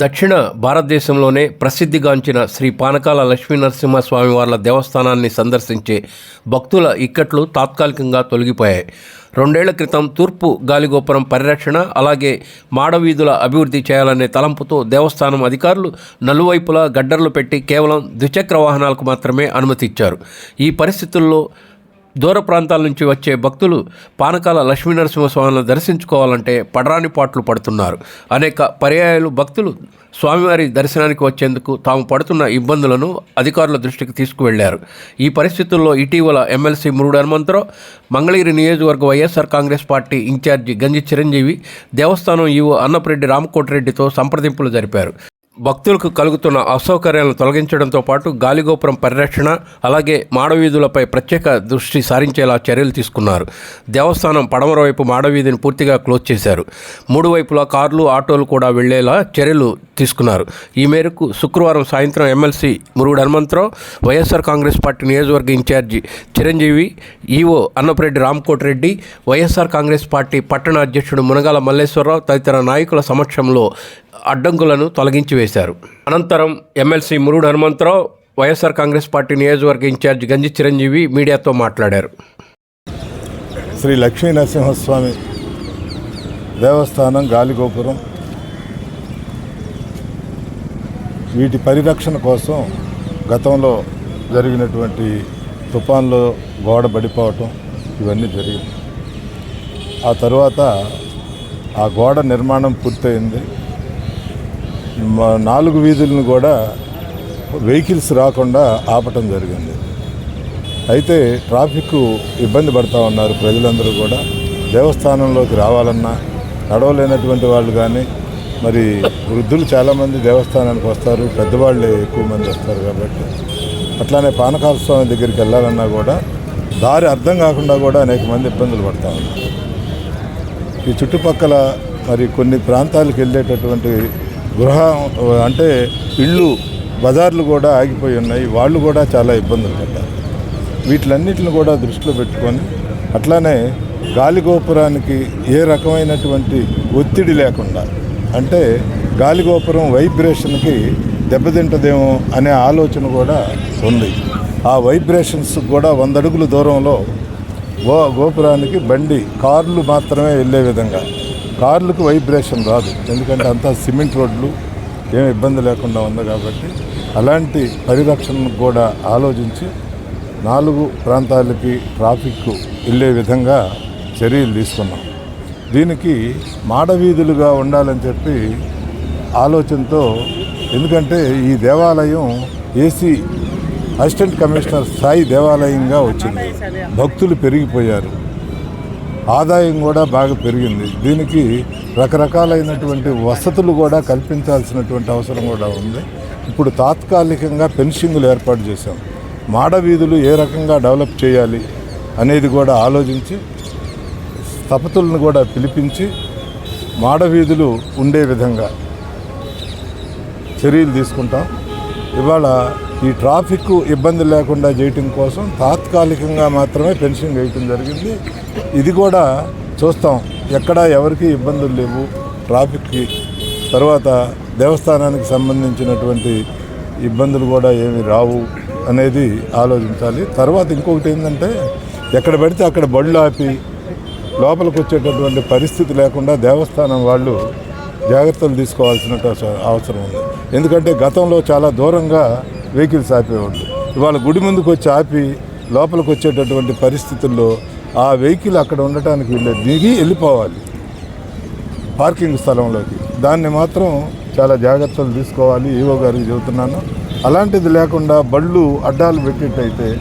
దక్షిణ భారతదేశంలోనే ప్రసిద్ధిగాంచిన శ్రీ పానకాల లక్ష్మీనరసింహస్వామి వార్ల దేవస్థానాన్ని సందర్శించే భక్తుల ఇక్కట్లు తాత్కాలికంగా తొలగిపోయాయి. రెండేళ్ళ క్రితం తూర్పు గాలిగోపురం పరిరక్షణ అలాగే మాడవీధుల అభివృద్ధి చేయాలనే తలంపుతో దేవస్థానం అధికారులు నలువైపులా గడ్డర్లు పెట్టి కేవలం ద్విచక్ర వాహనాలకు మాత్రమే అనుమతి ఇచ్చారు ఈ పరిస్థితుల్లో దూర ప్రాంతాల నుంచి వచ్చే భక్తులు పానకాల లక్ష్మీనరసింహస్వామిని దర్శించుకోవాలంటే పడరాని పాట్లు పడుతున్నారు. అనేక పర్యాయాలు భక్తులు స్వామివారి దర్శనానికి వచ్చేందుకు తాము పడుతున్న ఇబ్బందులను అధికారుల దృష్టికి తీసుకువెళ్ళారు. ఈ పరిస్థితుల్లో ఇటీవల ఎమ్మెల్సీ మురుడు హనుమంతరావు మంగళగిరి నియోజకవర్గ వైఎస్ఆర్ కాంగ్రెస్ పార్టీ ఇన్ఛార్జి గంజి చిరంజీవి దేవస్థానం ఈవో అన్నపరెడ్డి రామకోటిరెడ్డితో సంప్రదింపులు జరిపారు. భక్తులకు కలుగుతున్న అసౌకర్యాలను తొలగించడంతో పాటు గాలిగోపురం పరిరక్షణ అలాగే మాడవీధులపై ప్రత్యేక దృష్టి సారించేలా చర్యలు తీసుకున్నారు. దేవస్థానం పడమర వైపు మాడవీధిని పూర్తిగా క్లోజ్ చేశారు. మూడు వైపులా కార్లు ఆటోలు కూడా వెళ్ళేలా చర్యలు తీసుకున్నారు. ఈ మేరకు శుక్రవారం సాయంత్రం MLC Murugudu Hanumantharao YSR Congress party నియోజకవర్గ incharge Chiranjeevi EO Annapareddy Ramkot Reddy YSR Congress party పట్టణ అధ్యక్షుడు మునగాల మల్లేశ్వరరావు తదితర నాయకుల సమక్షంలో అడ్డంకులను తొలగించి వేశారు. అనంతరం MLC Murudu Hanumantharao YSR Congress party నియోజకవర్గ ఇన్ఛార్జ్ గంజి చిరంజీవి మీడియాతో మాట్లాడారు. శ్రీ లక్ష్మీ నరసింహస్వామి దేవస్థానం గాలిగోపురం. వీటి పరిరక్షణ కోసం గతంలో జరిగినటువంటి తుఫాన్లో గోడ పడిపోవటం ఇవన్నీ జరిగింది ఆ తర్వాత ఆ గోడ నిర్మాణం పూర్తయింది. నాలుగు వీధులను కూడా వెహికల్స్ రాకుండా ఆపటం జరిగింది. అయితే ట్రాఫిక్ ఇబ్బంది పడతా ఉన్నారు ప్రజలందరూ కూడా. దేవస్థానంలోకి రావాలన్నా నడవలేనటువంటి వాళ్ళు కానీ మరి వృద్ధులు చాలామంది దేవస్థానానికి వస్తారు పెద్దవాళ్ళే ఎక్కువ మంది వస్తారు కాబట్టి. అట్లానే పానకాల స్వామి దగ్గరికి వెళ్ళాలన్నా కూడా దారి అర్థం కాకుండా కూడా అనేక మంది ఇబ్బందులు పడతా ఉన్నారు. ఈ చుట్టుపక్కల మరి కొన్ని ప్రాంతాలకు వెళ్ళేటటువంటి గృహ అంటే ఇళ్ళు బజార్లు కూడా ఆగిపోయి ఉన్నాయి. వాళ్ళు కూడా చాలా ఇబ్బందులు పడ్డారు. వీటిలన్నిటిని కూడా దృష్టిలో పెట్టుకొని అట్లానే గాలిగోపురానికి ఏ రకమైనటువంటి ఒత్తిడి లేకుండా అంటే గాలిగోపురం వైబ్రేషన్కి దెబ్బతింటదేమో అనే ఆలోచన కూడా ఉంది. ఆ వైబ్రేషన్స్ కూడా వంద అడుగుల దూరంలో గో గోపురానికి బండి కార్లు మాత్రమే వెళ్ళే విధంగా కార్లకు వైబ్రేషన్ రాదు. ఎందుకంటే అంతా సిమెంట్ రోడ్లు ఏమి ఇబ్బంది లేకుండా ఉంది కాబట్టి అలాంటి పరిరక్షణను కూడా ఆలోచించి నాలుగు ప్రాంతాలకి ట్రాఫిక్ వెళ్ళే విధంగా చర్యలు తీసుకున్నాం. దీనికి మాడవీధులుగా ఉండాలని చెప్పి ఆలోచనతో ఎందుకంటే ఈ దేవాలయం ఏసీ అసిస్టెంట్ కమిషనర్ స్థాయి దేవాలయంగా వచ్చింది. భక్తులు పెరిగిపోయారు. ఆదాయం కూడా బాగా పెరిగింది. దీనికి రకరకాలైనటువంటి వసతులు కూడా కల్పించాల్సినటువంటి అవసరం కూడా ఉంది. ఇప్పుడు తాత్కాలికంగా పెన్షింగ్లు ఏర్పాటు చేశాం. మాడవీధులు ఏ రకంగా డెవలప్ చేయాలి అనేది కూడా ఆలోచించి స్థపతులను కూడా పిలిపించి మాడవీధులు ఉండే విధంగా చర్యలు తీసుకుంటాం. ఇవాళ ఈ ట్రాఫిక్ ఇబ్బంది లేకుండా చేయటం కోసం తాత్కాలికంగా మాత్రమే పెన్షన్ వేయటం జరిగింది. ఇది కూడా చూస్తాం ఎక్కడ ఎవరికి ఇబ్బందులు లేవు. ట్రాఫిక్కి తర్వాత దేవస్థానానికి సంబంధించినటువంటి ఇబ్బందులు కూడా ఏమి రావు అనేది ఆలోచించాలి. తర్వాత ఇంకొకటి ఏంటంటే ఎక్కడ పడితే అక్కడ బళ్ళు ఆపి లోపలికి వచ్చేటటువంటి పరిస్థితి లేకుండా దేవస్థానం వాళ్ళు జాగ్రత్తలు తీసుకోవాల్సిన అవసరం ఉంది. ఎందుకంటే గతంలో చాలా దూరంగా వెహికల్స్ ఆపేవాళ్ళు ఇవాళ గుడి ముందుకు వచ్చి ఆపి లోపలికి వచ్చేటటువంటి పరిస్థితుల్లో ఆ వెహికల్ అక్కడ ఉండటానికి వెళ్ళే దిగి వెళ్ళిపోవాలి. పార్కింగ్ స్థలంలోకి. దాన్ని మాత్రం చాలా జాగ్రత్తలు తీసుకోవాలి. ఈవో గారికి చెబుతున్నాను. అలాంటిది లేకుండా బళ్ళు అడ్డాలు పెట్టేటైతే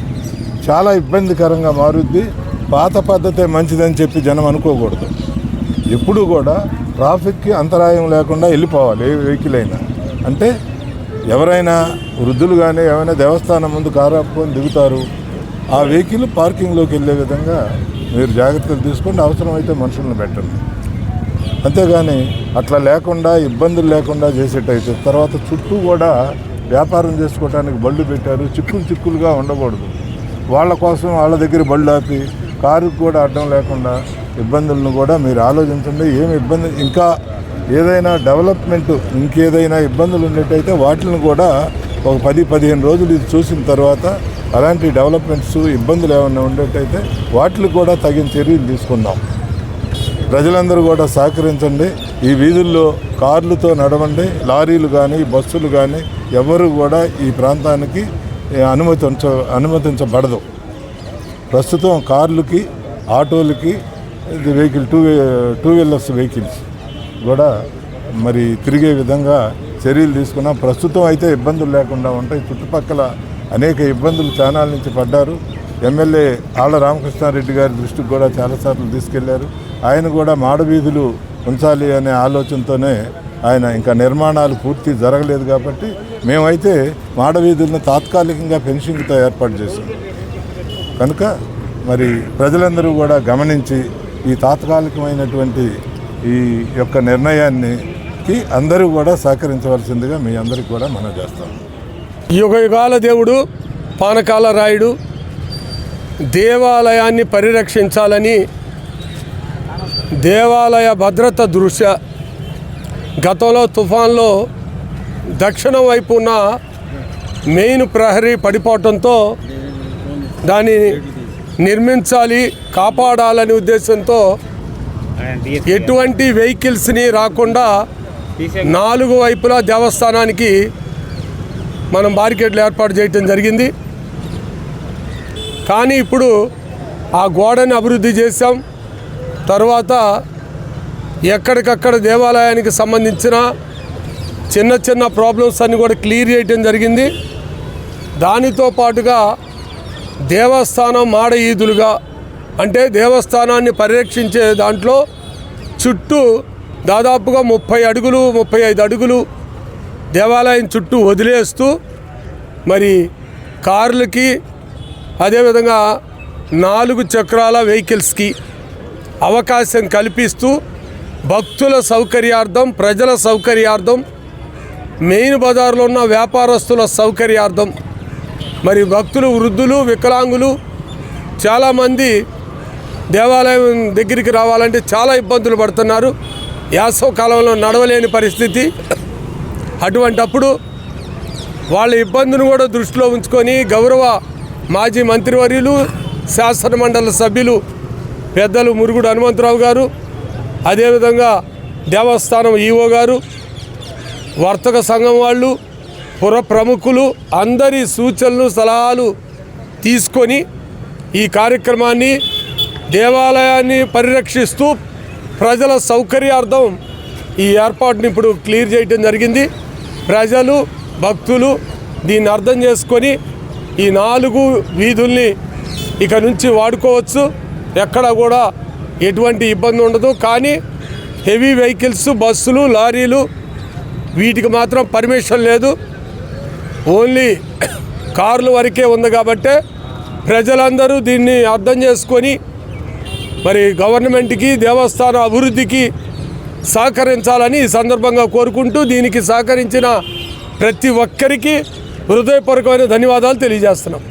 చాలా ఇబ్బందికరంగా మారుద్ది. పాత పద్ధతే మంచిదని చెప్పి జనం అనుకోకూడదు. ఎప్పుడు కూడా ట్రాఫిక్కి అంతరాయం లేకుండా వెళ్ళిపోవాలి ఏ వెహికల్ అయినా. అంటే ఎవరైనా వృద్ధులు కానీ ఏమైనా దేవస్థానం ముందు కారు ఆపుకొని దిగుతారు ఆ వెహికల్ పార్కింగ్లోకి వెళ్ళే విధంగా మీరు జాగ్రత్తలు తీసుకోండి అవసరమైతే మనుషులను పెట్టండి. అంతేగాని అట్లా లేకుండా ఇబ్బందులు లేకుండా చేసేటైతే తర్వాత చుట్టూ కూడా వ్యాపారం చేసుకోవడానికి బళ్ళు పెట్టారు చిక్కులు చిక్కులుగా ఉండకూడదు. వాళ్ళ కోసం వాళ్ళ దగ్గర బళ్ళు ఆపి కారుకు కూడా అడ్డం లేకుండా ఇబ్బందులను కూడా మీరు ఆలోచించండి. ఏమి ఇబ్బంది ఇంకా ఏదైనా డెవలప్మెంట్ ఇంకేదైనా ఇబ్బందులు ఉన్నట్టయితే వాటిని కూడా ఒక పది పదిహేను రోజులు ఇది చూసిన తర్వాత అలాంటి డెవలప్మెంట్స్ ఇబ్బందులు ఏమైనా ఉండేటైతే వాటికి కూడా తగిన చర్యలు తీసుకుందాం. ప్రజలందరూ కూడా సహకరించండి. ఈ వీధుల్లో కార్లతో నడవండి. లారీలు కానీ బస్సులు కానీ ఎవరు కూడా ఈ ప్రాంతానికి అనుమతించ అనుమతించబడదు. ప్రస్తుతం కార్లకి ఆటోలకి vehicle two two wheelers vehicles. కూడా మరి తిరిగే విధంగా చర్యలు తీసుకున్నాం ప్రస్తుతం అయితే ఇబ్బందులు లేకుండా ఉంటాయి. చుట్టుపక్కల అనేక ఇబ్బందులు చానాల నుంచి పడ్డారు. ఎమ్మెల్యే ఆళ్ళ రామకృష్ణారెడ్డి గారి దృష్టికి కూడా చాలాసార్లు తీసుకెళ్ళారు. ఆయన కూడా మాడవీధులు ఉంచాలి అనే ఆలోచనతోనే ఆయన ఇంకా నిర్మాణాలు పూర్తి జరగలేదు కాబట్టి మేమైతే మాడవీధులను తాత్కాలికంగా ఫెన్సింగ్తో ఏర్పాటు చేశాం. కనుక మరి ప్రజలందరూ కూడా గమనించి ఈ తాత్కాలికమైనటువంటి ఈ యొక్క నిర్ణయానికి అందరూ కూడా సహకరించవలసిందిగా మీ అందరికీ కూడా మనం చేస్తాం. యుగ యుగాల దేవుడు పానకాల రాయుడు దేవాలయాన్ని పరిరక్షించాలని దేవాలయ భద్రత దృష్ట్యా గతంలో తుఫాన్లో దక్షిణం వైపు ఉన్న మెయిన్ ప్రహరీ పడిపోవటంతో దాన్ని నిర్మించాలి కాపాడాలనే ఉద్దేశంతో ఎటువంటి వెహికల్స్ని రాకుండా నాలుగు వైపులా దేవస్థానానికి మనం బారికేడ్లు ఏర్పాటు చేయటం జరిగింది. కానీ ఇప్పుడు ఆ గోడని అభివృద్ధి చేశాం. తర్వాత ఎక్కడికక్కడ దేవాలయానికి సంబంధించిన చిన్న చిన్న ప్రాబ్లమ్స్ అన్ని కూడా క్లియర్ చేయటం జరిగింది. దానితో పాటుగా దేవస్థానం మాడ ఈదులుగా అంటే దేవస్థానాన్ని పరిరక్షించే దాంట్లో చుట్టూ దాదాపుగా ముప్పై అడుగులు ముప్పై ఐదు అడుగులు దేవాలయం చుట్టూ వదిలేస్తూ మరి కార్లకి అదేవిధంగా నాలుగు చక్రాల వెహికల్స్కి అవకాశం కల్పిస్తూ భక్తుల సౌకర్యార్థం ప్రజల సౌకర్యార్థం మెయిన్ బజార్లో ఉన్న వ్యాపారస్తుల సౌకర్యార్థం. మరి భక్తులు వృద్ధులు వికలాంగులు చాలామంది దేవాలయం దగ్గరికి రావాలంటే చాలా ఇబ్బందులు పడుతున్నారు. యాసవ కాలంలో నడవలేని పరిస్థితి. అటువంటప్పుడు వాళ్ళ ఇబ్బందిని కూడా దృష్టిలో ఉంచుకొని గౌరవ మాజీ మంత్రివర్యులు శాసనమండలి సభ్యులు పెద్దలు మురుగుడు హనుమంతరావు గారు అదేవిధంగా దేవస్థానం ఈఓ గారు వర్తక సంఘం వాళ్ళు పుర ప్రముఖులు అందరి సూచనలు సలహాలు తీసుకొని ఈ కార్యక్రమాన్ని దేవాలయాన్ని పరిరక్షిస్తూ ప్రజల సౌకర్యార్థం ఈ ఏర్పాటుని ఇప్పుడు క్లియర్ చేయడం జరిగింది. ప్రజలు భక్తులు దీన్ని అర్థం చేసుకొని ఈ నాలుగు వీధుల్ని ఇక నుంచి వాడుకోవచ్చు. ఎక్కడ కూడా ఎటువంటి ఇబ్బంది ఉండదు. కానీ హెవీ వెహికల్స్ బస్సులు లారీలు వీటికి మాత్రం పర్మిషన్ లేదు. ఓన్లీ కార్లు వరకే ఉంది కాబట్టే ప్రజలందరూ దీన్ని అర్థం చేసుకొని మరి గవర్నమెంట్కి దేవస్థాన అభివృద్ధికి సహకరించాలని ఈ సందర్భంగా కోరుకుంటూ దీనికి సహకరించిన ప్రతి ఒక్కరికి హృదయపూర్వకమైన ధన్యవాదాలు తెలియజేస్తున్నాం.